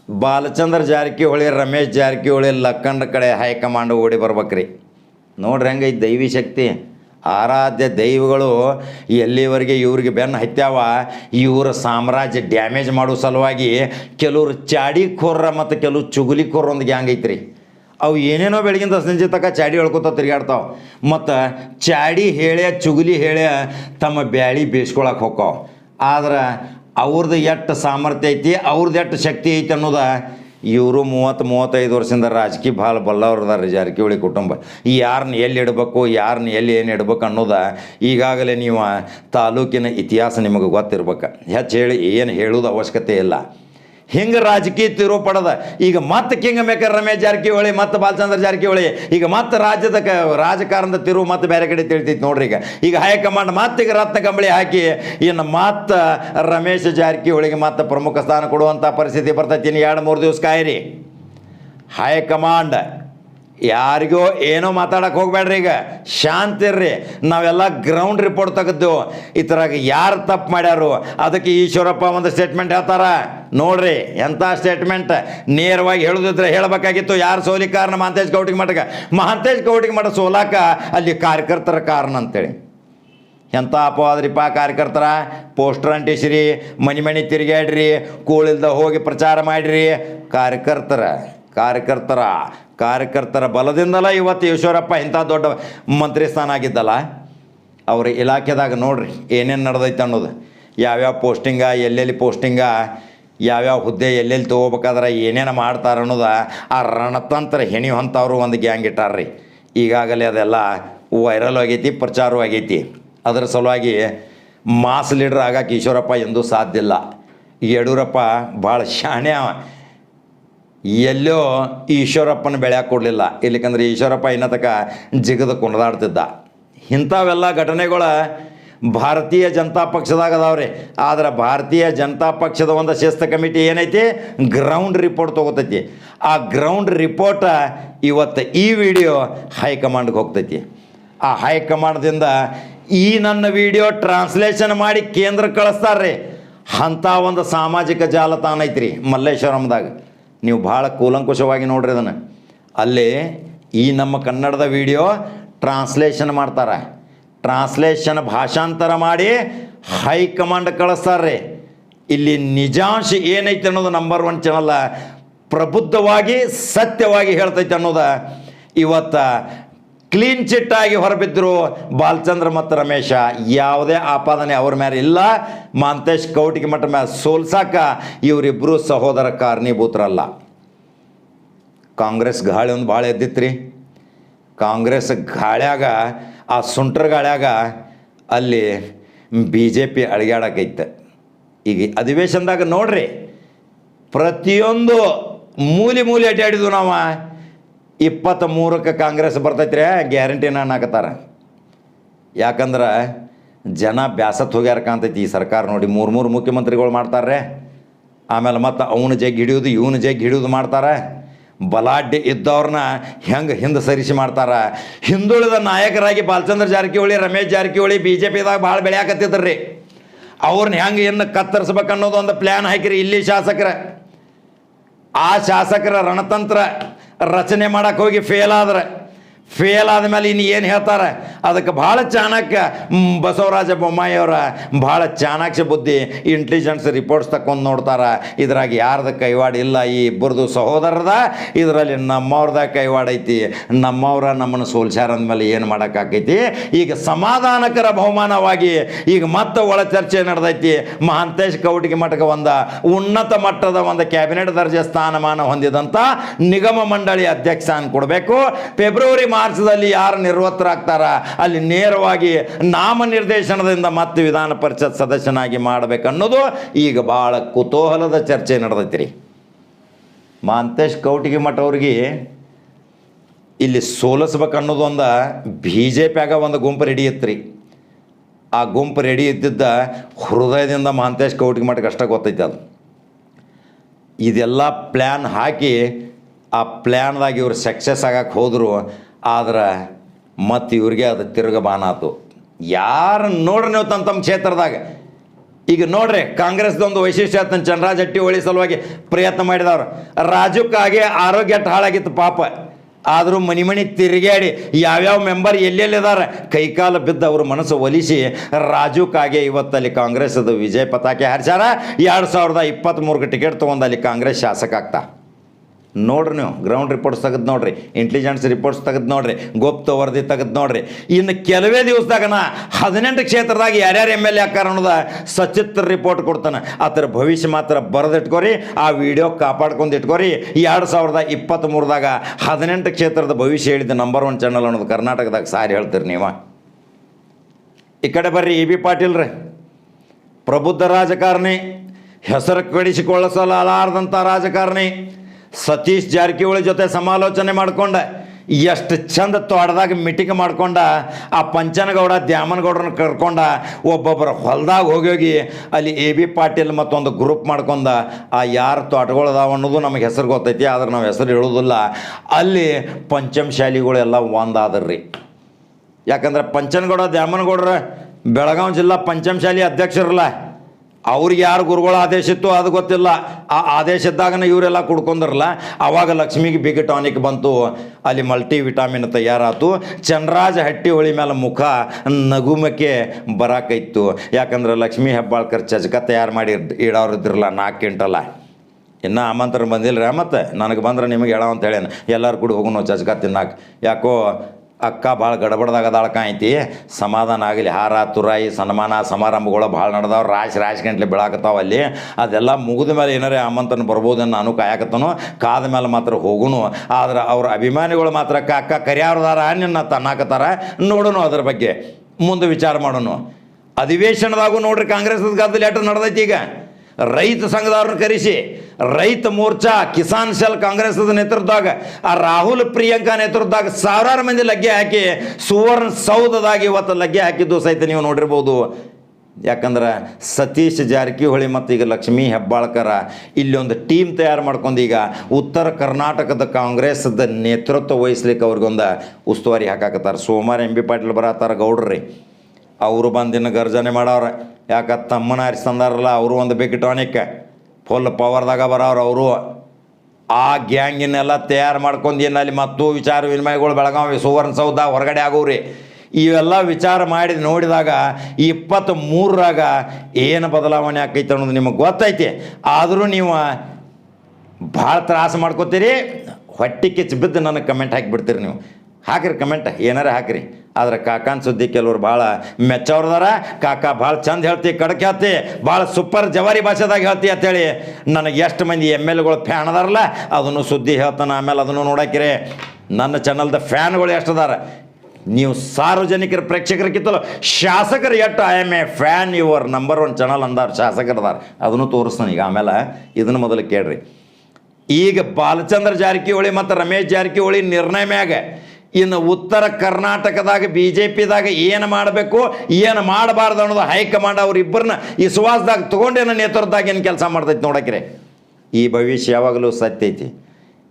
ಬಾಲಚಂದ್ರ ಜಾರಕಿಹೊಳಿ, ರಮೇಶ್ ಜಾರಕಿಹೊಳಿ ಲಕ್ಕಂಡ ಕಡೆ ಹೈಕಮಾಂಡ್ ಓಡಿ ಬರ್ಬೇಕ್ರಿ. ನೋಡ್ರಿ ಹೆಂಗೈತೆ ದೈವಿ ಶಕ್ತಿ. ಆರಾಧ್ಯ ದೈವಗಳು ಎಲ್ಲಿವರೆಗೆ ಇವ್ರಿಗೆ ಬೆನ್ನು ಹತ್ಯಾವ, ಇವರ ಸಾಮ್ರಾಜ್ಯ ಡ್ಯಾಮೇಜ್ ಮಾಡೋ ಸಲುವಾಗಿ ಕೆಲವರು ಚಾಡಿಖೋರ್ರ ಮತ್ತು ಕೆಲವು ಚುಗುಲಿಖೋರ್ ಒಂದು ಗ್ಯಾಂಗ್ ಐತ್ರಿ. ಅವು ಏನೇನೋ ಬೆಳಗಿಂದ ಸಂಜೆ ತನಕ ಚಾಡಿ ಹೇಳ್ಕೊತ ತಿರುಗಾಡ್ತಾವ. ಮತ್ತು ಚಾಡಿ ಹೇಳೆ ಚುಗುಲಿ ಹೇಳೆ ತಮ್ಮ ಬ್ಯಾಳಿ ಬೇಯಿಸ್ಕೊಳಕ್ಕೆ ಹೋಕ್ಕಾವ. ಆದ್ರೆ ಅವ್ರದ್ದು ಎಷ್ಟು ಸಾಮರ್ಥ್ಯ ಐತಿ ಅವ್ರದ್ದು ಎಷ್ಟು ಶಕ್ತಿ ಐತಿ ಅನ್ನೋದ ಇವರು ಮೂವತ್ತು ಮೂವತ್ತೈದು ವರ್ಷದಿಂದ ರಾಜಕೀಯ ಭಾಳ ಬಲ್ಲವ್ರದಾರ ರೀ ಜಾರಕಿಹೊಳಿ ಕುಟುಂಬ. ಈ ಯಾರನ್ನ ಎಲ್ಲಿ ಇಡಬೇಕು ಯಾರನ್ನ ಎಲ್ಲಿ ಏನು ಇಡ್ಬೇಕು ಅನ್ನೋದ ಈಗಾಗಲೇ ನೀವು ತಾಲೂಕಿನ ಇತಿಹಾಸ ನಿಮಗೆ ಗೊತ್ತಿರ್ಬೇಕು. ಹೆಚ್ಚು ಹೇಳಿ, ಏನು ಹೇಳೋದು ಅವಶ್ಯಕತೆ ಇಲ್ಲ. ಹಿಂಗೆ ರಾಜಕೀಯ ತಿರುವು ಪಡೆದ ಈಗ ಮತ್ತೆ ಕಿಂಗ್ ಮೇಕರ್ ರಮೇಶ್ ಜಾರಕಿಹೊಳಿ, ಮತ್ತು ಬಾಲಚಂದ್ರ ಜಾರಕಿಹೊಳಿ, ಈಗ ಮತ್ತೆ ರಾಜ್ಯದ ಕ, ರಾಜಕಾರಣದ ತಿರುವು ಮತ್ತೆ ಬೇರೆ ಕಡೆ ತಿಳಿತೈತಿ ನೋಡ್ರಿ ಈಗ. ಈಗ ಹೈಕಮಾಂಡ್ ಮತ್ತೆ ಈಗ ರತ್ನ ಕಂಬಳಿ ಹಾಕಿ, ಇನ್ನು ಮತ್ತೆ ರಮೇಶ್ ಜಾರಕಿಹೊಳಿಗೆ ಮತ್ತೆ ಪ್ರಮುಖ ಸ್ಥಾನ ಕೊಡುವಂಥ ಪರಿಸ್ಥಿತಿ ಬರ್ತೈತಿ ಇನ್ನು ಎರಡು ಮೂರು ದಿವಸ ಕಾಯಿರಿ. ಹೈಕಮಾಂಡ್ ಯಾರಿಗೋ ಏನೋ ಮಾತಾಡಕ್ಕೆ ಹೋಗ್ಬೇಡ್ರಿ ಈಗ. ಶಾಂತಿ ಇರ್ರಿ. ನಾವೆಲ್ಲ ಗ್ರೌಂಡ್ ರಿಪೋರ್ಟ್ ತೆಗೆದ್ದು ಈ ಥರಾಗ ಯಾರು ತಪ್ಪು ಮಾಡ್ಯಾರು, ಅದಕ್ಕೆ ಈಶ್ವರಪ್ಪ ಒಂದು ಸ್ಟೇಟ್ಮೆಂಟ್ ಹೇಳ್ತಾರ. ನೋಡ್ರಿ ಎಂಥ ಸ್ಟೇಟ್ಮೆಂಟ್ ನೇರವಾಗಿ ಹೇಳೋದಿದ್ರೆ ಹೇಳಬೇಕಾಗಿತ್ತು. ಯಾರು ಸೋಲಿಗೆ ಕಾರಣ? ಮಹಾಂತೇಶ್ ಗೌಟಿಗೆ ಮಠಕ್ಕೆ. ಮಹಾಂತೇಶ್ ಗೌಟಿಗೆ ಮಠ ಸೋಲಾಕ ಅಲ್ಲಿ ಕಾರ್ಯಕರ್ತರ ಕಾರಣ ಅಂತೇಳಿ. ಎಂಥ ಅಪವಾದ್ರಿಪ್ಪ ಕಾರ್ಯಕರ್ತರ? ಪೋಸ್ಟರ್ ಅಂಟಿಸಿರಿ ಮನೆ ಮನೆ ತಿರುಗಾಡ್ರಿ, ಕೂಳಿಲ್ದ ಹೋಗಿ ಪ್ರಚಾರ ಮಾಡಿರಿ. ಕಾರ್ಯಕರ್ತರ. ಕಾರ್ಯಕರ್ತರ ಕಾರ್ಯಕರ್ತರ ಬಲದಿಂದಲ ಇವತ್ತು ಈಶ್ವರಪ್ಪ ಇಂಥ ದೊಡ್ಡ ಮಂತ್ರಿ ಸ್ಥಾನ ಆಗಿದ್ದಲ್ಲ? ಅವ್ರ ಇಲಾಖೆದಾಗ ನೋಡ್ರಿ, ಏನೇನು ನಡೆದೈತೆ ಅನ್ನೋದು. ಯಾವ್ಯಾವ ಪೋಸ್ಟಿಂಗ, ಎಲ್ಲೆಲ್ಲಿ ಪೋಸ್ಟಿಂಗ, ಯಾವ್ಯಾವ ಹುದ್ದೆ ಎಲ್ಲೆಲ್ಲಿ ತೊಗೋಬೇಕಾದ್ರೆ ಏನೇನು ಮಾಡ್ತಾರೆ ಅನ್ನೋದ ಆ ರಣತಂತ್ರ ಹೆಣಿಯುವಂಥವ್ರು ಒಂದು ಗ್ಯಾಂಗ್ ಇಟ್ಟಾರ್ರಿ. ಈಗಾಗಲೇ ಅದೆಲ್ಲ ವೈರಲ್ ಆಗೈತಿ, ಪ್ರಚಾರವೂ ಆಗೈತಿ. ಅದರ ಸಲುವಾಗಿ ಮಾಸ್ ಲೀಡ್ರ್ ಆಗಕ್ಕೆ ಈಶ್ವರಪ್ಪ ಎಂದೂ ಸಾಧ್ಯ ಇಲ್ಲ. ಯಡಿಯೂರಪ್ಪ ಭಾಳ ಶಾಣೆ ಎಲ್ಲೋ ಈಶ್ವರಪ್ಪನ ಬೆಳ್ಯಾಕೆ ಕೊಡಲಿಲ್ಲ. ಇಲ್ಲಿಕಂದ್ರೆ ಈಶ್ವರಪ್ಪ ಇನ್ನ ತಕ ಜಿಗದ ಕುಣಿದಾಡ್ತಿದ್ದ ಇಂಥವೆಲ್ಲ ಘಟನೆಗಳ ಭಾರತೀಯ ಜನತಾ ಪಕ್ಷದಾಗ ಅದಾವ್ರಿ. ಆದ್ರೆ ಭಾರತೀಯ ಜನತಾ ಪಕ್ಷದ ಒಂದು ಶಿಸ್ತು ಕಮಿಟಿ ಏನೈತಿ? ಗ್ರೌಂಡ್ ರಿಪೋರ್ಟ್ ತೊಗೋತೈತಿ. ಆ ಗ್ರೌಂಡ್ ರಿಪೋರ್ಟ ಇವತ್ತು ಈ ವಿಡಿಯೋ ಹೈಕಮಾಂಡ್ಗೆ ಹೋಗ್ತೈತಿ. ಆ ಹೈಕಮಾಂಡ್ದಿಂದ ಈ ನನ್ನ ವಿಡಿಯೋ ಟ್ರಾನ್ಸ್ಲೇಷನ್ ಮಾಡಿ ಕೇಂದ್ರ ಕಳಿಸ್ತಾರ್ರಿ. ಅಂಥ ಒಂದು ಸಾಮಾಜಿಕ ಜಾಲತಾಣ ಐತ್ರಿ ಮಲ್ಲೇಶ್ವರಂದಾಗ. ನೀವು ಭಾಳ ಕೂಲಂಕುಷವಾಗಿ ನೋಡ್ರಿ ಅದನ್ನು. ಅಲ್ಲಿ ಈ ನಮ್ಮ ಕನ್ನಡದ ವಿಡಿಯೋ ಟ್ರಾನ್ಸ್ಲೇಷನ್ ಮಾಡ್ತಾರೆ. ಟ್ರಾನ್ಸ್ಲೇಷನ್ ಭಾಷಾಂತರ ಮಾಡಿ ಹೈಕಮಾಂಡ್ ಕಳಿಸ್ತಾರ್ರಿ ಇಲ್ಲಿ ನಿಜಾಂಶ ಏನೈತೆ ಅನ್ನೋದು ನಂಬರ್ ಒನ್ ಚಾನಲ್ ಪ್ರಬುದ್ಧವಾಗಿ ಸತ್ಯವಾಗಿ ಹೇಳ್ತೈತೆ ಅನ್ನೋದು. ಇವತ್ತ ಕ್ಲೀನ್ ಚಿಟ್ ಆಗಿ ಹೊರಬಿದ್ದರು ಬಾಲಚಂದ್ರ ಮತ್ತು ರಮೇಶ. ಯಾವುದೇ ಆಪಾದನೆ ಅವ್ರ ಮೇಲೆ ಇಲ್ಲ. ಮಾಂತೇಶ್ ಕೌಟಿಗೆ ಮಠ ಮೇಲೆ ಸೋಲ್ಸಾಕ ಇವರಿಬ್ಬರು ಸಹೋದರ ಕಾರಣೀಭೂತರಲ್ಲ. ಕಾಂಗ್ರೆಸ್ ಗಾಳಿ ಒಂದು ಭಾಳ ಎದ್ದಿತ್ರಿ. ಕಾಂಗ್ರೆಸ್ ಗಾಳ್ಯಾಗ, ಆ ಸುಂಟ್ರ ಗಾಳ್ಯಾಗ ಅಲ್ಲಿ ಬಿ ಜೆ ಪಿ ಅಳಿಗಾಡಕೈತೆ ಈಗ ಅಧಿವೇಶನದಾಗ ನೋಡ್ರಿ, ಪ್ರತಿಯೊಂದು ಮೂಲೆ ಮೂಲೆ ಅಡ್ಡಾಡಿದ್ವು ನಾವು. ಇಪ್ಪತ್ತ ಮೂರಕ್ಕೆ ಕಾಂಗ್ರೆಸ್ ಬರ್ತೈತ್ರಿ ನಾನು ಹಾಕತ್ತಾರ. ಯಾಕಂದ್ರೆ ಜನ ಬ್ಯಾಸತ್ ಹೋಗ್ಯಾರ ಕಾಣ್ತೈತಿ, ಈ ಸರ್ಕಾರ ನೋಡಿ ಮೂರು ಮೂರು ಮುಖ್ಯಮಂತ್ರಿಗಳು ಮಾಡ್ತಾರೆ ಆಮೇಲೆ ಮತ್ತು ಅವನ ಜಗ್ ಹಿಡಿಯೋದು, ಇವನ ಜಗ್ ಹಿಡಿಯೋದು ಮಾಡ್ತಾರೆ. ಬಲಾಢ್ಯ ಇದ್ದವ್ರನ್ನ ಹೆಂಗೆ ಹಿಂದೆ ಸರಿಸಿ ಮಾಡ್ತಾರೆ. ಹಿಂದುಳಿದ ನಾಯಕರಾಗಿ ಬಾಲಚಂದ್ರ ಜಾರಕಿಹೊಳಿ, ರಮೇಶ್ ಜಾರಕಿಹೊಳಿ ಬಿ ಜೆ ಪಿದಾಗ ಭಾಳ ಬೆಳೆಯಾಕತ್ತಿದ್ರಿ. ಅವ್ರನ್ನ ಹೆಂಗೆ ಇನ್ನು ಕತ್ತರಿಸ್ಬೇಕು ಅನ್ನೋದು ಒಂದು ಪ್ಲ್ಯಾನ್ ಹಾಕಿರಿ, ಇಲ್ಲಿ ಶಾಸಕರ. ಆ ಶಾಸಕರ ರಣತಂತ್ರ ರಚನೆ ಮಾಡಕ್ಕೆ ಹೋಗಿ ಫೇಲ್ ಆದ್ರೆ. ಫೇಲ್ ಆದಮೇಲೆ ಇನ್ನು ಏನು ಹೇಳ್ತಾರೆ? ಅದಕ್ಕೆ ಭಾಳ ಚಾಣಕ್ಯ ಬಸವರಾಜ ಬೊಮ್ಮಾಯಿಯವರ ಭಾಳ ಚಾಣಾಕ್ಷ ಬುದ್ಧಿ ಇಂಟೆಲಿಜೆನ್ಸ್ ರಿಪೋರ್ಟ್ಸ್ ತಕೊಂಡು ನೋಡ್ತಾರೆ. ಇದ್ರಾಗ ಯಾರ್ದು ಕೈವಾಡ ಇಲ್ಲ ಈ ಇಬ್ಬರದು ಸಹೋದರದ ಇದರಲ್ಲಿ ನಮ್ಮವ್ರದ ಕೈವಾಡ ಐತಿ. ನಮ್ಮವ್ರ ನಮ್ಮನ್ನು ಸೋಲ್ಸ್ಯಾರ ಅಂದಮೇಲೆ ಏನು ಮಾಡೋಕ್ಕಾಕೈತಿ? ಈಗ ಸಮಾಧಾನಕರ ಬಹುಮಾನವಾಗಿ ಈಗ ಮತ್ತೆ ಒಳ ಚರ್ಚೆ ನಡೆದೈತಿ. ಮಹಾಂತೇಶ್ ಕೌಟಿಗೆ ಮಠಕ್ಕೆ ಒಂದು ಉನ್ನತ ಮಟ್ಟದ ಒಂದು ಕ್ಯಾಬಿನೆಟ್ ದರ್ಜೆ ಸ್ಥಾನಮಾನ ಹೊಂದಿದಂಥ ನಿಗಮ ಮಂಡಳಿ ಅಧ್ಯಕ್ಷ ಕೊಡಬೇಕು. ಫೆಬ್ರವರಿ ಮಾರ್ಚ್ದಲ್ಲಿ ಯಾರು ನಿರ್ವತ್ತರಾಗ್ತಾರ? ಅಲ್ಲಿ ನೇರವಾಗಿ ನಾಮನಿರ್ದೇಶನದಿಂದ ಮತ್ತೆ ವಿಧಾನ ಪರಿಷತ್ ಸದಸ್ಯನಾಗಿ ಮಾಡಬೇಕನ್ನೋದು ಈಗ ಭಾಳ ಕುತೂಹಲದ ಚರ್ಚೆ ನಡೆದೈತಿ ರೀ ಮಾಂತೇಶ್ ಕೌಟಿಗೆ ಮಠ ಅವ್ರಿಗೆ ಇಲ್ಲಿ ಸೋಲಿಸ್ಬೇಕನ್ನೋದು ಒಂದು ಬಿ ಜೆ ಪಿಯಾಗ ಒಂದು ಗುಂಪು ರೆಡಿ ಇತ್ತು ರೀ ಆ ಗುಂಪು ರೆಡಿ ಇದ್ದಿದ್ದ ಹೃದಯದಿಂದ ಮಾಂತೇಶ್ ಕೌಟಿಗೆ ಮಠಕ್ಕೆ ಅಷ್ಟೇ ಗೊತ್ತೈತೆ ಅದು. ಇದೆಲ್ಲ ಪ್ಲ್ಯಾನ್ ಹಾಕಿ ಆ ಪ್ಲ್ಯಾನ್ದಾಗ ಇವರು ಸಕ್ಸಸ್ ಆಗಕ್ಕೆ ಹೋದರು. ಆದ್ರೆ ಮತ್ತು ಇವ್ರಿಗೆ ಅದು ತಿರುಗಬಾನ ಆತು. ಯಾರು ನೋಡ್ರಿ ನೀವು ತಮ್ಮ ತಮ್ಮ ಕ್ಷೇತ್ರದಾಗ? ಈಗ ನೋಡ್ರಿ, ಕಾಂಗ್ರೆಸ್ದೊಂದು ವೈಶಿಷ್ಟ್ಯ ತನ್ನ ಚಂದ್ರರಾಜ್ ಹಟ್ಟಿಹೊಳಿ ಸಲುವಾಗಿ ಪ್ರಯತ್ನ ಮಾಡಿದವ್ರು. ರಾಜಕ್ಕಾಗಿ ಆರೋಗ್ಯ ಹಾಳಾಗಿತ್ತು ಪಾಪ. ಆದರೂ ಮನಿ ಮನಿ ತಿರುಗಾಡಿ ಯಾವ್ಯಾವ ಮೆಂಬರ್ ಎಲ್ಲೆಲ್ಲಿದ್ದಾರೆ ಕೈಕಾಲ ಬಿದ್ದು ಅವ್ರ ಮನಸ್ಸು ಒಲಿಸಿ ರಾಜುಕ್ಕಾಗೆ ಇವತ್ತಲ್ಲಿ ಕಾಂಗ್ರೆಸ್ದು ವಿಜಯ ಪತಾಕೆ ಹಾರಿಸ್ಯಾರ. ಎರಡು ಸಾವಿರದ ಇಪ್ಪತ್ತ್ಮೂರಕ್ಕೆ ಟಿಕೆಟ್ ತೊಗೊಂಡು ಅಲ್ಲಿ ಕಾಂಗ್ರೆಸ್ ಶಾಸಕ ಆಗ್ತಾ. ನೋಡ್ರಿ ನೀವು ಗ್ರೌಂಡ್ ರಿಪೋರ್ಟ್ಸ್ ತೆಗೆದು ನೋಡ್ರಿ ಇಂಟೆಲಿಜೆನ್ಸ್ ರಿಪೋರ್ಟ್ಸ್ ತೆಗೆದು ನೋಡ್ರಿ, ಗುಪ್ತ ವರದಿ ತೆಗೆದು ನೋಡ್ರಿ. ಇನ್ನು ಕೆಲವೇ ದಿವಸದಾಗ ನಾ ಹದಿನೆಂಟು ಕ್ಷೇತ್ರದಾಗ ಯಾರ್ಯಾರು ಎಂ ಎಲ್ ಎ ಆಕಾರ ಅನ್ನೋದ ಸಚಿತ್ರ ರಿಪೋರ್ಟ್ ಕೊಡ್ತಾನೆ. ಅದರ ಭವಿಷ್ಯ ಮಾತ್ರ ಬರೆದಿಟ್ಕೋರಿ, ಆ ವಿಡಿಯೋ ಕಾಪಾಡ್ಕೊಂಡು ಇಟ್ಕೋರಿ. ಎರಡು ಸಾವಿರದ ಇಪ್ಪತ್ತ್ಮೂರದಾಗ ಹದಿನೆಂಟು ಕ್ಷೇತ್ರದ ಭವಿಷ್ಯ ಹೇಳಿದ ನಂಬರ್ ಒನ್ ಚಾನಲ್ ಅನ್ನೋದು ಕರ್ನಾಟಕದಾಗ ಸಾರಿ ಹೇಳ್ತೀರಿ ನೀವು. ಈ ಕಡೆ ಬರ್ರಿ ಇ ಬಿ ಪಾಟೀಲ್ ರೀ. ಪ್ರಬುದ್ಧ ರಾಜಕಾರಣಿ, ಹೆಸರು ಕಡಿಸಿಕೊಳ್ಳಸಲಾರದಂಥ ರಾಜಕಾರಣಿ. ಸತೀಶ್ ಜಾರಕಿಹೊಳಿ ಜೊತೆ ಸಮಾಲೋಚನೆ ಮಾಡಿಕೊಂಡೆ, ಎಷ್ಟು ಚಂದ ತೋಟದಾಗ ಮೀಟಿಂಗ್ ಮಾಡ್ಕೊಂಡ, ಆ ಪಂಚನಗೌಡ, ದ್ಯಾಮನಗೌಡರನ್ನ ಕರ್ಕೊಂಡ, ಒಬ್ಬೊಬ್ಬರ ಹೊಲ್ದಾಗ ಹೋಗಿ ಹೋಗಿ ಅಲ್ಲಿ ಎ ಬಿ ಪಾಟೀಲ್ ಮತ್ತೊಂದು ಗ್ರೂಪ್ ಮಾಡ್ಕೊಂಡ, ಆ ಯಾರು ತೋಟಗಳದಾವ ಅನ್ನೋದು ನಮಗೆ ಹೆಸರು ಗೊತ್ತೈತಿ, ಆದ್ರೆ ನಾವು ಹೆಸರು ಹೇಳೋದಿಲ್ಲ. ಅಲ್ಲಿ ಪಂಚಮ ಶಾಲಿಗಳೆಲ್ಲ ಒಂದಾದ್ರಿ. ಯಾಕಂದ್ರೆ ಪಂಚನಗೌಡ, ದ್ಯಾಮನಗೌಡ್ರ ಬೆಳಗಾವಿ ಜಿಲ್ಲಾ ಪಂಚಮಶಾಲಿ ಅಧ್ಯಕ್ಷರಲ್ಲ. ಅವ್ರಿಗೆ ಯಾರು ಗುರುಗಳ ಆದೇಶ ಇತ್ತು ಅದು ಗೊತ್ತಿಲ್ಲ. ಆ ಆದೇಶ ಇದ್ದಾಗನ ಇವರೆಲ್ಲ ಕುಡ್ಕೊಂಡ್ರಲ್ಲ, ಅವಾಗ ಲಕ್ಷ್ಮಿಗೆ ಬಿಗ್ ಟಾನಿಕ್ ಬಂತು. ಅಲ್ಲಿ ಮಲ್ಟಿ ವಿಟಾಮಿನ್ ತಯಾರಾತು. ಚಂದ್ರರಾಜ ಹಟ್ಟಿ ಹೊಳಿ ಮೇಲೆ ಮುಖ ನಗುಮಕ್ಕೆ ಬರಾಕೈತು ಯಾಕಂದ್ರೆ ಲಕ್ಷ್ಮೀ ಹೆಬ್ಬಾಳ್ಕರ್ ಚಜಕ ತಯಾರು ಮಾಡಿ ಇಡೋರು ಇದ್ರಲ್ಲ ನಾಲ್ಕು ಕ್ವಿಂಟಲ್ಲ ಇನ್ನೂ ಆಮಂತ್ರಣ ಬಂದಿಲ್ಲ ರೀ ಮತ್ತೆ? ನನಗೆ ಬಂದ್ರೆ ನಿಮಗೆ ಹೇಳೋ ಅಂತ ಹೇಳೇನು. ಎಲ್ಲರೂ ಕೂಡ ಹೋಗೋಣ ಚಜಕ ತಿನ್ನಾಕ. ಯಾಕೋ ಅಕ್ಕ ಭಾಳ ಗಡಬಡ್ದಾಗ ಕಾಯ್ತಿ ಸಮಾಧಾನ ಆಗಲಿ. ಹಾರ, ತುರಾಯಿ, ಸನ್ಮಾನ, ಸಮಾರಂಭಗಳು ಭಾಳ ನಡೆದಾವ. ರಾಶಿ ರಾಶಿ ಗಂಟ್ಲೆ ಬೀಳಾಕತ್ತಾವ ಅಲ್ಲಿ. ಅದೆಲ್ಲ ಮುಗಿದ ಮೇಲೆ ಏನಾರೇ ಆಮಂತ್ರಣ ಬರ್ಬೋದನ್ನು ನಾನು ಕಾಯಕತ್ತನು. ಕಾದ ಮೇಲೆ ಮಾತ್ರ ಹೋಗುನು. ಆದ್ರೆ ಅವ್ರ ಅಭಿಮಾನಿಗಳು ಮಾತ್ರ, ಅಕ್ಕ ಅಕ್ಕ, ಕರಿಯಾರದಾರ, ನಿನ್ನ ತನ್ನಾಕತ್ತಾರ. ನೋಡೋಣ ಅದ್ರ ಬಗ್ಗೆ. ಮುಂದೆ ವಿಚಾರ ಮಾಡೋನು. ಅಧಿವೇಶನದಾಗೂ ನೋಡ್ರಿ ಕಾಂಗ್ರೆಸ್ ಗದ್ದಲ ಲೆಟರ್ ನಡೆದೈತಿ ಈಗ. ರೈತ ಸಂಘದವ್ರನ್ನ ಕರೆಸಿ, ರೈತ ಮೋರ್ಚಾ, ಕಿಸಾನ್ ಸೆಲ್ ಕಾಂಗ್ರೆಸ್ ನೇತೃತ್ವದಾಗ, ಆ ರಾಹುಲ್ ಪ್ರಿಯಾಂಕಾ ನೇತೃತ್ವದಾಗ ಸಾವಿರಾರು ಮಂದಿ ಲಗ್ಗೆ ಹಾಕಿ, ಸುವರ್ಣ ಸೌಧದಾಗ ಇವತ್ತು ಲಗ್ಗೆ ಹಾಕಿದ್ದು ಸಹಿತ ನೀವು ನೋಡಿರ್ಬೋದು. ಯಾಕಂದ್ರೆ ಸತೀಶ್ ಜಾರಕಿಹೊಳಿ ಮತ್ತು ಈಗ ಲಕ್ಷ್ಮೀ ಹೆಬ್ಬಾಳ್ಕರ ಇಲ್ಲಿ ಒಂದು ಟೀಮ್ ತಯಾರು ಮಾಡ್ಕೊಂಡು ಈಗ ಉತ್ತರ ಕರ್ನಾಟಕದ ಕಾಂಗ್ರೆಸ್ದ ನೇತೃತ್ವ ವಹಿಸ್ಲಿಕ್ಕೆ ಅವ್ರಿಗೊಂದು ಉಸ್ತುವಾರಿ ಹಾಕಾಕತ್ತಾರೆ. ಸೋಮವಾರ ಎಂ ಬಿ ಪಾಟೀಲ್ ಬರತ್ತಾರ ಗೌಡ್ರಿ ಅವರು ಬಂದಿನ ಗರ್ಜನೆ ಮಾಡವ್ರ. ಯಾಕ ತಮ್ಮನ ಹರಿಸ್ತಂದಾರಲ್ಲ ಅವರು ಒಂದು ಬಿಗ್ ಟಾನಿಕ್ ಫುಲ್ ಪವರ್ದಾಗ ಬರೋರು ಅವರು. ಆ ಗ್ಯಾಂಗಿನೆಲ್ಲ ತಯಾರು ಮಾಡ್ಕೊಂಡು ಏನು ಅಲ್ಲಿ ಮತ್ತು ವಿಚಾರ ವಿನಿಮಯಗಳು ಬೆಳಗಾವಿ, ಸುವರ್ಣ ಸೌಧ ಹೊರಗಡೆ ಆಗೋರಿ ಇವೆಲ್ಲ ವಿಚಾರ ಮಾಡಿ ನೋಡಿದಾಗ ಇಪ್ಪತ್ತ್ ಮೂರರಾಗ ಏನು ಬದಲಾವಣೆ ಆಕೈತೆ ಅನ್ನೋದು ನಿಮಗೆ ಗೊತ್ತೈತಿ. ಆದರೂ ನೀವು ಭಾಳ ತ್ರಾಸ ಮಾಡ್ಕೋತೀರಿ. ಹೊಟ್ಟೆ ಕಿಚ್ಚು ಬಿದ್ದು ನನಗೆ ಕಮೆಂಟ್ ಹಾಕಿಬಿಡ್ತೀರಿ ನೀವು. ಹಾಕಿರಿ ಕಮೆಂಟ್ ಏನಾರ ಹಾಕಿರಿ. ಆದ್ರೆ ಕಾಕಾನ್ ಸುದ್ದಿ ಕೆಲವ್ರು ಭಾಳ ಮೆಚ್ಚವ್ರದಾರ. ಕಾಕಾ ಭಾಳ ಚಂದ ಹೇಳ್ತಿ, ಕಡಕ್ ಹೇಳ್ತಿ ಭಾಳ ಸೂಪರ್ ಜವಾರಿ ಭಾಷೆದಾಗ ಹೇಳ್ತಿ ಅಂತೇಳಿ. ನನಗೆ ಎಷ್ಟು ಮಂದಿ ಎಂ ಎಲ್ಗಳು ಫ್ಯಾನ್ ಅದಾರಲ್ಲ, ಅದನ್ನು ಸುದ್ದಿ ಹೇಳ್ತಾನೆ, ಆಮೇಲೆ ಅದನ್ನು ನೋಡಾಕಿರಿ. ನನ್ನ ಚಾನಲ್ದ ಫ್ಯಾನ್ಗಳು ಎಷ್ಟು ಅದಾರ? ನೀವು ಸಾರ್ವಜನಿಕರ ಪ್ರೇಕ್ಷಕರಿಗಿತ್ತಲ್ಲ ಶಾಸಕರು ಎಷ್ಟು? I am a fan your number one channel ಅಂದಾರ ಶಾಸಕರದಾರ ಅದನ್ನು ತೋರಿಸ್ತಾನೆ ಈಗ, ಆಮೇಲೆ ಇದನ್ನು ಮೊದಲು ಕೇಳ್ರಿ. ಈಗ ಬಾಲಚಂದ್ರ ಜಾರಕಿಹೊಳಿ ಮತ್ತು ರಮೇಶ್ ಜಾರಕಿಹೊಳಿ ನಿರ್ಣಯ ಮ್ಯಾಗ ಇನ್ನು ಉತ್ತರ ಕರ್ನಾಟಕದಾಗ ಬಿ ಜೆ ಪಿದಾಗ ಏನು ಮಾಡಬೇಕು, ಏನು ಮಾಡಬಾರ್ದು ಅನ್ನೋದು ಹೈಕಮಾಂಡ್ ಅವ್ರಿಬ್ಬರನ್ನ ಈ ಸುವಾಸದಾಗ ತೊಗೊಂಡೇನ ನೇತೃತ್ವದಾಗ ಏನು ಕೆಲಸ ಮಾಡ್ತೈತಿ ನೋಡಕ್ರೆ. ಈ ಭವಿಷ್ಯ ಯಾವಾಗಲೂ ಸತ್ಯ ಐತಿ.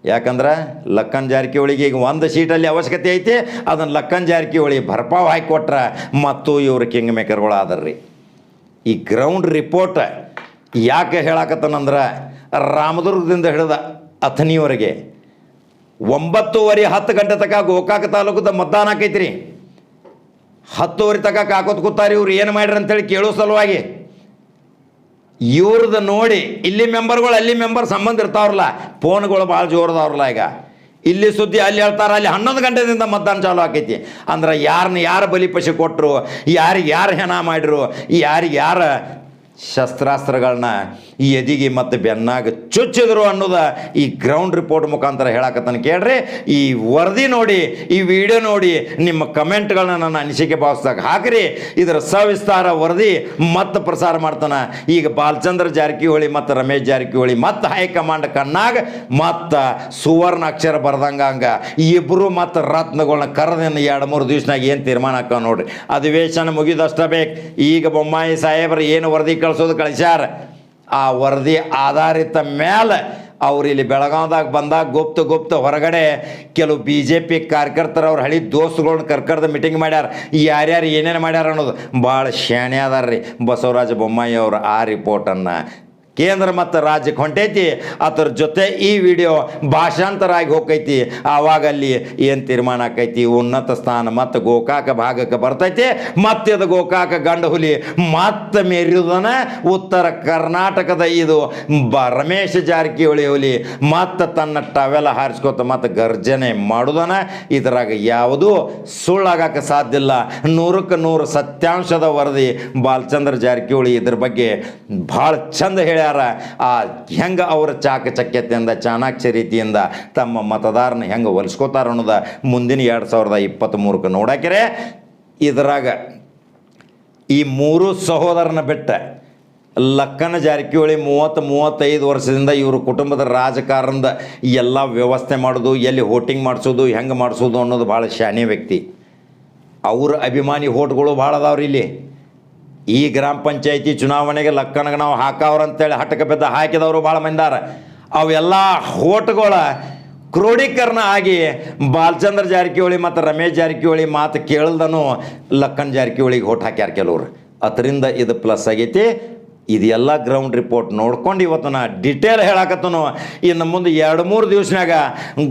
ಯಾಕಂದ್ರೆ ಲಕ್ಕನ್ ಜಾರಕಿಹೊಳಿಗೆ ಈಗ ಒಂದು ಸೀಟಲ್ಲಿ ಅವಶ್ಯಕತೆ ಐತಿ, ಅದನ್ನು ಲಕ್ಕನ್ ಜಾರಕಿಹೊಳಿ ಭರ್ಪಾವ್ ಹಾಕಿಕೊಟ್ರೆ ಮತ್ತು ಇವರು ಕಿಂಗ್ ಮೇಕರ್ಗಳು ಆದರ್ರಿ. ಈ ಗ್ರೌಂಡ್ ರಿಪೋರ್ಟ್ ಯಾಕೆ ಹೇಳಾಕತ್ತನಂದ್ರೆ ರಾಮದುರ್ಗದಿಂದ ಹಿಡಿದ ಅಥಣಿವರೆಗೆ ಒಂಬತ್ತುವರೆ ಹತ್ತು ಗಂಟೆ ತನಕ ಗೋಕಾಕ ತಾಲೂಕದ ಮತದಾನ ಆಕೈತ್ರಿ. ಹತ್ತುವರೆ ತನಕ ಕಾಕೋತ್ ಕೂತಾರಿ, ಇವ್ರು ಏನು ಮಾಡ್ರಿ ಅಂತೇಳಿ ಕೇಳೋ ಸಲುವಾಗಿ ಇವ್ರದ್ದು ನೋಡಿ ಇಲ್ಲಿ ಮೆಂಬರ್ಗಳು, ಅಲ್ಲಿ ಮೆಂಬರ್ ಸಂಬಂಧ ಇರ್ತಾವ್ರಲ್ಲ, ಫೋನ್ಗಳು ಭಾಳ ಜೋರದವ್ರಲ್ಲ ಈಗ. ಇಲ್ಲಿ ಸುದ್ದಿ ಅಲ್ಲಿ ಹೇಳ್ತಾರೆ, ಅಲ್ಲಿ ಹನ್ನೊಂದು ಗಂಟೆದಿಂದ ಮತದಾನ ಚಾಲು ಆಕೈತಿ. ಅಂದ್ರೆ ಯಾರನ್ನ ಯಾರು ಬಲಿಪಶು ಕೊಟ್ಟರು ಯಾರಿಗೆ ಯಾರು ಹೆಣ ಮಾಡಿರು, ಯಾರಿಗೆ ಯಾರ ಶಸ್ತ್ರಾಸ್ತ್ರಗಳನ್ನ ಈ ಎದಿಗೆ ಮತ್ತು ಬೆನ್ನಾಗ ಚುಚ್ಚಿದ್ರು ಅನ್ನೋದ ಈ ಗ್ರೌಂಡ್ ರಿಪೋರ್ಟ್ ಮುಖಾಂತರ ಹೇಳಕತ್ತಾನೆ. ಕೇಳ್ರಿ, ಈ ವರದಿ ನೋಡಿ, ಈ ವಿಡಿಯೋ ನೋಡಿ, ನಿಮ್ಮ ಕಮೆಂಟ್ಗಳನ್ನ ನನ್ನ ಅನಿಸಿಕೆ ಭಾವಿಸ್ದಾಗ ಹಾಕ್ರಿ. ಇದರ ಸವಿಸ್ತಾರ ವರದಿ ಮತ್ತೆ ಪ್ರಸಾರ ಮಾಡ್ತಾನೆ. ಈಗ ಬಾಲಚಂದ್ರ ಜಾರಕಿಹೊಳಿ ಮತ್ತು ರಮೇಶ್ ಜಾರಕಿಹೊಳಿ ಮತ್ತು ಹೈಕಮಾಂಡ್ ಕಣ್ಣಾಗ ಮತ್ತು ಸುವರ್ಣ ಅಕ್ಷರ ಬರ್ದಂಗ ಹಂಗ. ಇಬ್ಬರು ಮತ್ತು ರತ್ನಗಳನ್ನ ಕರೆದಿನ ಎರಡು ಮೂರು ದಿವ್ಸನಾಗ ಏನು ತೀರ್ಮಾನ ಹಾಕ ನೋಡ್ರಿ. ಅಧಿವೇಶನ ಮುಗಿದಷ್ಟ ಬೇಕು. ಈಗ ಬೊಮ್ಮಾಯಿ ಸಾಹೇಬ್ರು ಏನು ವರದಿ ಕಳಿಸೋದು ಕಳಿಸ್ಯಾರ? ಆ ವರದಿ ಆಧಾರಿತ ಮೇಲೆ ಅವ್ರು ಇಲ್ಲಿ ಬೆಳಗಾವ್ದಾಗ ಬಂದಾಗ ಗುಪ್ತ ಗುಪ್ತ ಹೊರಗಡೆ ಕೆಲವು ಬಿ ಜೆ ಪಿ ಕಾರ್ಯಕರ್ತರು ಅವ್ರ ಹಳಿ ದೋಸ್ತುಗಳನ್ನ ಕರ್ಕರ್ದು ಮೀಟಿಂಗ್ ಮಾಡ್ಯಾರ. ಯಾರ್ಯಾರು ಏನೇನು ಮಾಡ್ಯಾರ ಅನ್ನೋದು ಭಾಳ ಶಾಣೆ ಅದಾರ ರೀ ಬಸವರಾಜ ಬೊಮ್ಮಾಯಿ ಅವರು ಆ ರಿಪೋರ್ಟನ್ನು ಕೇಂದ್ರ ಮತ್ತು ರಾಜ್ಯಕ್ಕೆ ಹೊಂಟೈತಿ ಅದ್ರ ಜೊತೆ ಈ ವಿಡಿಯೋ ಭಾಷಾಂತರ ಆಗಿ ಹೋಗೈತಿ. ಆವಾಗ ಅಲ್ಲಿ ಏನು ತೀರ್ಮಾನ ಆಕೈತಿ? ಉನ್ನತ ಸ್ಥಾನ ಮತ್ತು ಗೋಕಾಕ ಭಾಗಕ್ಕೆ ಬರ್ತೈತಿ. ಮತ್ತೆ ಅದು ಗೋಕಾಕ ಗಂಡ ಹುಲಿ ಮತ್ತೆ ಮೇರಿದನ ಉತ್ತರ ಕರ್ನಾಟಕದ ಇದು ಬ ರಮೇಶ್ ಜಾರಕಿಹೊಳಿ ಹುಲಿ ಮತ್ತೆ ತನ್ನ ಟವೆಲ್ಲ ಹಾರಿಸ್ಕೊತ ಮತ್ತು ಗರ್ಜನೆ ಮಾಡುದನ. ಇದರಾಗ ಯಾವುದೂ ಸುಳ್ಳಾಗಕ್ಕೆ ಸಾಧ್ಯ ಇಲ್ಲ. ನೂರಕ್ಕೆ ನೂರು ಸತ್ಯಾಂಶದ ವರದಿ ಬಾಲಚಂದ್ರ ಜಾರಕಿಹೊಳಿ ಇದ್ರ ಬಗ್ಗೆ ಭಾಳ ಚಂದ ಆ ಹೆಂಗೆ ಅವರ ಚಾಕಚಕ್ಯತೆಯಿಂದ ಚಾಣಾಕ್ಷ ರೀತಿಯಿಂದ ತಮ್ಮ ಮತದಾರನ ಹೆಂಗೆ ಹೊಲಿಸ್ಕೋತಾರ ಅನ್ನೋದ ಮುಂದಿನ ಎರಡು ಸಾವಿರದ ಇಪ್ಪತ್ತ್ಮೂರಕ್ಕೆ ನೋಡಾಕಿರೆ, ಇದರಾಗ ಈ ಮೂರು ಸಹೋದರನ ಬಿಟ್ಟ ಲಕ್ಕನ ಜಾರಕಿಹೊಳಿ ಮೂವತ್ತು ಮೂವತ್ತೈದು ವರ್ಷದಿಂದ ಇವರು ಕುಟುಂಬದ ರಾಜಕಾರಣದ ಎಲ್ಲ ವ್ಯವಸ್ಥೆ ಮಾಡೋದು, ಎಲ್ಲಿ ಹೋಟಿಂಗ್ ಮಾಡಿಸೋದು, ಹೆಂಗೆ ಮಾಡಿಸೋದು ಅನ್ನೋದು ಭಾಳ ಶಾನೆ ವ್ಯಕ್ತಿ. ಅವ್ರ ಅಭಿಮಾನಿ ಹೋಟ್ಗಳು ಭಾಳ ಅದಾವ್ರಿ ಇಲ್ಲಿ. ಈ ಗ್ರಾಮ ಪಂಚಾಯತಿ ಚುನಾವಣೆಗೆ ಲಕ್ಕನಗೆ ನಾವು ಹಾಕವ್ರಂತೇಳಿ ಹಟಕ ಬೆದ್ದ ಹಾಕಿದವರು ಭಾಳ ಮಂದಾರ ಅವೆಲ್ಲ ಹೋಟ್ಗಳ ಕ್ರೋಢೀಕರಣ ಆಗಿ ಬಾಲಚಂದ್ರ ಜಾರಕಿಹೊಳಿ ಮತ್ತು ರಮೇಶ್ ಜಾರಕಿಹೊಳಿ ಮಾತು ಕೇಳ್ದನು ಲಕ್ಕನ್ ಜಾರಕಿಹೊಳಿಗೆ ಹೋಟ್ ಹಾಕ್ಯಾರ ಕೆಲವ್ರು. ಅದರಿಂದ ಇದು ಪ್ಲಸ್ ಆಗೈತಿ. ಇದೆಲ್ಲ ಗ್ರೌಂಡ್ ರಿಪೋರ್ಟ್ ನೋಡ್ಕೊಂಡು ಇವತ್ತು ನಾ ಡಿಟೇಲ್ ಹೇಳಕತ್ತನು. ಇನ್ನು ಮುಂದೆ ಎರಡು, ಮೂರು ದಿವಸನಾಗ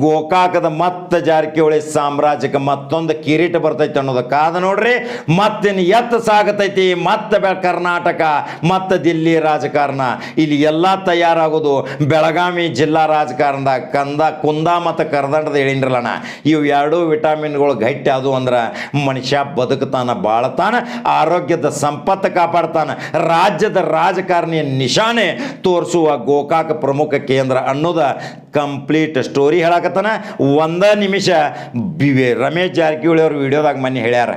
ಗೋಕಾಕದ ಮತ್ತೆ ಜಾರಕಿಹೊಳಿ ಸಾಮ್ರಾಜ್ಯಕ್ಕೆ ಮತ್ತೊಂದು ಕಿರೀಟ ಬರ್ತೈತೆ ಅನ್ನೋದು ಕಾದ ನೋಡ್ರಿ. ಮತ್ತಿನ್ನು ಎತ್ತ ಸಾಗತೈತಿ, ಮತ್ತೆ ಬೆ ಕರ್ನಾಟಕ, ಮತ್ತೆ ದಿಲ್ಲಿ ರಾಜಕಾರಣ. ಇಲ್ಲಿ ಎಲ್ಲ ತಯಾರಾಗೋದು ಬೆಳಗಾವಿ ಜಿಲ್ಲಾ ರಾಜಕಾರಣದಾಗ ಕಂದ ಕುಂದ ಮತ್ತು ಕರ್ದಂಡದ ಹೇಳಿನ್ರಲ್ಲಣ ಇವು ಎರಡೂ ವಿಟಾಮಿನ್ಗಳು ಗಟ್ಟಿ ಅದು ಅಂದ್ರೆ ಮನುಷ್ಯ ಬದುಕ್ತಾನ ಬಾಳತಾನ, ಆರೋಗ್ಯದ ಸಂಪತ್ತು ಕಾಪಾಡ್ತಾನ, ರಾಜ್ಯದ ರಾಜಕಾರಣಿಯ ನಿಶಾನೆ ತೋರಿಸುವ ಗೋಕಾಕ ಪ್ರಮುಖ ಕೇಂದ್ರ ಅನ್ನೋದ ಕಂಪ್ಲೀಟ್ ಸ್ಟೋರಿ ಹೇಳಕತ್ತಾನ. ಒಂದ ನಿಮಿಷ, ಬಿ ರಮೇಶ್ ಜಾರಕಿಹೊಳಿ ಅವ್ರ ವಿಡಿಯೋದಾಗ ಮೊನ್ನೆ ಹೇಳ್ಯಾರ,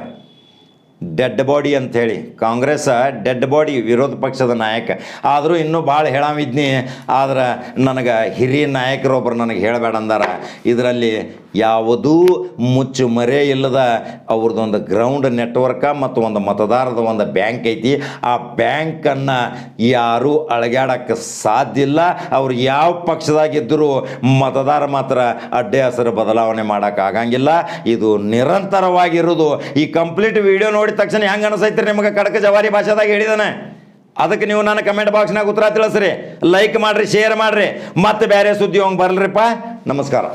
ಡೆಡ್ ಬಾಡಿ ಅಂಥೇಳಿ ಕಾಂಗ್ರೆಸ್ ಡೆಡ್ ಬಾಡಿ, ವಿರೋಧ ಪಕ್ಷದ ನಾಯಕ. ಆದರೂ ಇನ್ನೂ ಭಾಳ ಹೇಳಾಮಿದ್ನಿ ಆದ್ರೆ ನನಗೆ ಹಿರಿಯ ನಾಯಕರೊಬ್ಬರು ನನಗೆ ಹೇಳಬೇಡ ಅಂದಾರ. ಇದರಲ್ಲಿ ಯಾವುದೂ ಮುಚ್ಚು ಮರೆ ಇಲ್ಲದ ಅವ್ರದ್ದೊಂದು ಗ್ರೌಂಡ್ ನೆಟ್ವರ್ಕ ಮತ್ತು ಒಂದು ಮತದಾರದ ಒಂದು ಬ್ಯಾಂಕ್ ಐತಿ. ಆ ಬ್ಯಾಂಕನ್ನು ಯಾರೂ ಅಳಗ್ಯಾಡಕ್ಕೆ ಸಾಧ್ಯ ಇಲ್ಲ. ಅವ್ರು ಯಾವ ಪಕ್ಷದಾಗಿದ್ದರೂ ಮತದಾರ ಮಾತ್ರ ಅಡ್ಡೆ ಹೆಸರು ಬದಲಾವಣೆ ಮಾಡೋಕ್ಕಾಗಂಗಿಲ್ಲ ಇದು ನಿರಂತರವಾಗಿರೋದು ಈ ಕಂಪ್ಲೀಟ್ ವಿಡಿಯೋ ನೋಡಿದ ತಕ್ಷಣ ಹೆಂಗೆ ಅನಿಸೈತ್ರಿ ನಿಮಗೆ ಕಡಕ ಜವಾರಿ ಭಾಷೆದಾಗ ಹೇಳಿದಾನೆ? ಅದಕ್ಕೆ ನೀವು ನನ್ನ ಕಮೆಂಟ್ ಬಾಕ್ಸ್ನಾಗ ಉತ್ತರ ತಿಳಿಸ್ರಿ. ಲೈಕ್ ಮಾಡಿರಿ ಶೇರ್ ಮಾಡಿರಿ. ಮತ್ತೆ ಬೇರೆ ಸುದ್ದಿ ಹೋಗಿ ಬರಲ್ರಿಪ್ಪ. ನಮಸ್ಕಾರ.